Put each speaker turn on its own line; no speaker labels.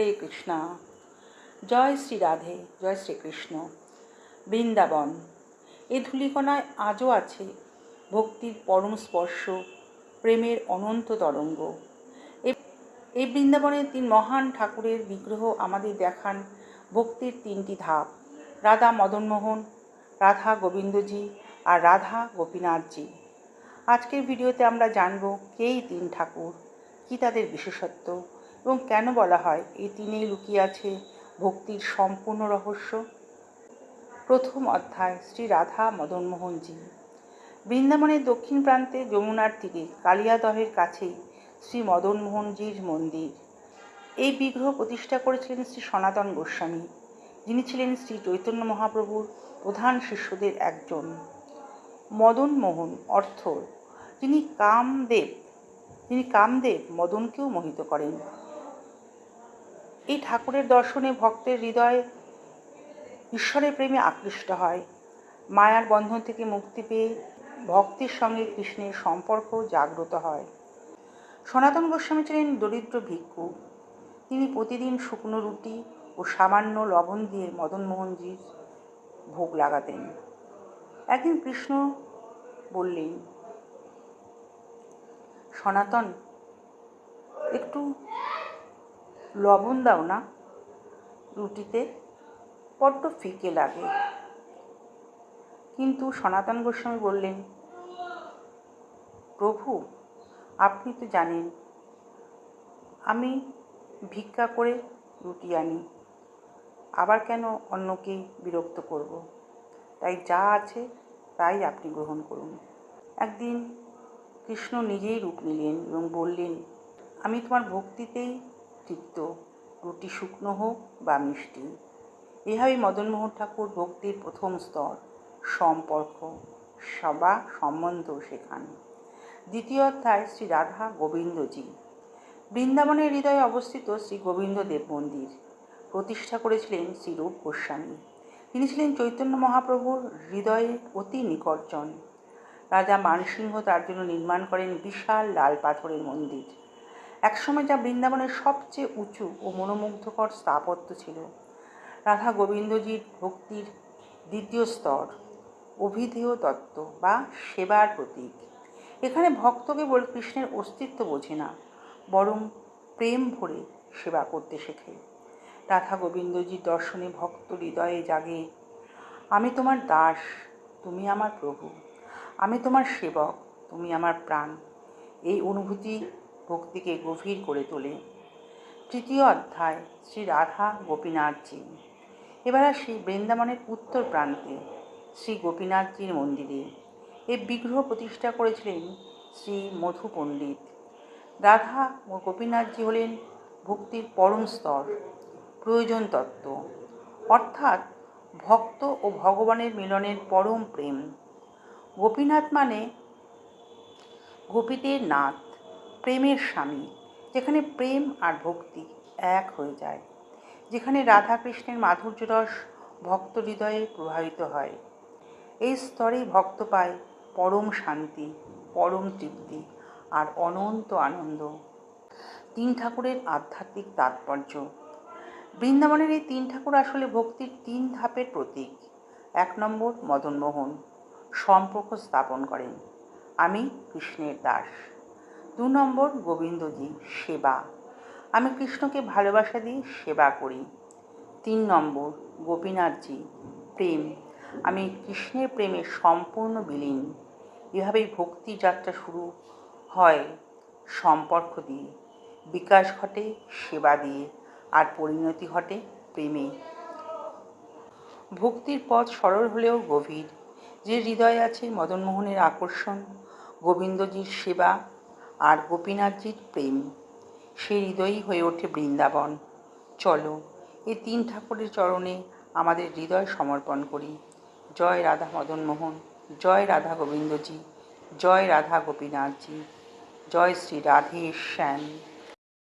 হরে কৃষ্ণা। জয় শ্রী রাধে, জয় শ্রীকৃষ্ণ বৃন্দাবন, এ ধূলিকণায় আজও আছে ভক্তির পরম স্পর্শ, প্রেমের অনন্ত তরঙ্গ। এই বৃন্দাবনের তিন মহান ঠাকুরের বিগ্রহ আমাদের দেখান ভক্তির তিনটি ধাপ। রাধা মদনমোহন, রাধা গোবিন্দজি আর রাধা গোপীনাথজি। আজকের ভিডিওতে আমরা জানব কে এই তিন ঠাকুর, কী তাদের বিশেষত্ব এবং কেন বলা হয় এই তিনেই লুকিয়ে আছে ভক্তির সম্পূর্ণ রহস্য? প্রথম অধ্যায়, শ্রী রাধা মদনমোহনজি। বৃন্দাবনের দক্ষিণ প্রান্তে যমুনার তীরে, কালিয়াদহের কাছেই শ্রী মদনমোহনজির মন্দির। এই বিগ্রহ প্রতিষ্ঠা করেছিলেন শ্রী সনাতন গোস্বামী, যিনি ছিলেন শ্রী চৈতন্য মহাপ্রভুর প্রধান শিষ্যদের একজন। মদন মোহন অর্থ, যিনি কামদেব যিনি কামদেব মদনকেও মোহিত করেন। এই ঠাকুরের দর্শনে ভক্তের হৃদয়ে ঈশ্বরের প্রেমে আকৃষ্ট হয়। মায়ার বন্ধন থেকে মুক্তি পেয়ে ভক্তির সঙ্গে কৃষ্ণের সম্পর্ক জাগ্রত হয়। সনাতন গোস্বামী ছিলেন দরিদ্র ভিক্ষু। তিনি প্রতিদিন শুকনো রুটি ও সামান্য লবণ দিয়ে মদনমোহনজির ভোগ লাগাতেন। একদিন কৃষ্ণ বললেন, সনাতন, একটু লবণ দাও না। রুটিতে বড্ড ফিকে লাগে। কিন্তু সনাতন গোস্বামী বললেন, প্রভু, আপনি তো জানেন, আমি ভিক্ষা করে রুটি আনি, আবার কেন অন্যকে বিরক্ত করব? তাই যা আছে তাই আপনি গ্রহণ করুন। একদিন কৃষ্ণ নিজেই রূপ নিলেন এবং বললেন, আমি তোমার ভক্তিতেই তৃপ্ত রুটি শুকনো হোক বা মিষ্টি। এভাবেই মদনমোহন ঠাকুর ভক্তির প্রথম স্তর, সম্পর্ক, সবা সম্বন্ধ শেখান দ্বিতীয় অধ্যায় শ্রী রাধা গোবিন্দজি। বৃন্দাবনের হৃদয়ে অবস্থিত শ্রী গোবিন্দ দেব মন্দির। প্রতিষ্ঠা করেছিলেন শ্রী রূপ গোস্বামী। তিনি ছিলেন চৈতন্য মহাপ্রভুর হৃদয়ের অতি নিকটজন। রাজা মানসিংহ তার জন্য নির্মাণ করেন বিশাল লাল পাথরের মন্দির। একসময় যা বৃন্দাবনের সবচেয়ে উঁচু ও মনোমুগ্ধকর স্থাপত্য ছিল, রাধা গোবিন্দজির ভক্তির দ্বিতীয় স্তর, অভিধেয় তত্ত্ব বা সেবার প্রতীক। এখানে ভক্ত কেবল কৃষ্ণের অস্তিত্ব বোঝে না, বরং প্রেম ভরে সেবা করতে শেখে। রাধা গোবিন্দজির দর্শনে ভক্ত হৃদয়ে জাগে, আমি তোমার দাস, তুমি আমার প্রভু, আমি তোমার সেবক, তুমি আমার প্রাণ। এই অনুভূতি ভক্তিকে গভীর করে তোলে। তৃতীয় অধ্যায়, শ্রী রাধা গোপীনাথজি এবার আসি বৃন্দাবনের উত্তর প্রান্তে, শ্রী গোপীনাথজির মন্দিরে। এই বিগ্রহ প্রতিষ্ঠা করেছিলেন শ্রী মধু পণ্ডিত। রাধা ও গোপীনাথজি হলেন ভক্তির পরম স্তর, প্রয়োজন তত্ত্ব। অর্থাৎ ভক্ত ও ভগবানের মিলনের পরম প্রেম। গোপীনাথ মানে গোপীদের নাথ। প্রেমের স্বামী, যেখানে প্রেম আর ভক্তি এক হয়ে যায়, যেখানে রাধা কৃষ্ণের মাধুর্য রস ভক্ত হৃদয়ে প্রভাবিত হয়। এই স্তরেই ভক্ত পায় পরম শান্তি, পরম তৃপ্তি আর অনন্ত আনন্দ। তিন ঠাকুরের আধ্যাত্মিক তাৎপর্য। বৃন্দাবনের এই তিন ঠাকুর আসলে ভক্তির তিন ধাপের প্রতীক। এক নম্বর মদনমোহন, সম্পর্ক স্থাপন করেন। আমি কৃষ্ণের দাস। দু নম্বর গোবিন্দজি, সেবা। আমি কৃষ্ণকে ভালোবাসা দিয়ে সেবা করি। তিন নম্বর গোপীনাথজি, প্রেম। আমি কৃষ্ণের প্রেমে সম্পূর্ণ বিলীন। এভাবেই ভক্তি যাত্রা শুরু হয় সম্পর্ক দিয়ে। বিকাশ ঘটে, সেবা দিয়ে, আর পরিণতি ঘটে প্রেমে। ভক্তির পথ সরল হলেও গভীর। যে হৃদয় আছে মদনমোহনের আকর্ষণ, গোবিন্দজির সেবা আর গোপীনাথজির প্রেম। সে হৃদয়ই হয়ে ওঠে বৃন্দাবন। চলো, এই তিন ঠাকুরের চরণে আমাদের হৃদয় সমর্পণ করি। জয় রাধা মদন মোহন, জয় রাধা গোবিন্দজি, জয় রাধা গোপীনাথজি, জয় শ্রী রাধেশ শ্যাম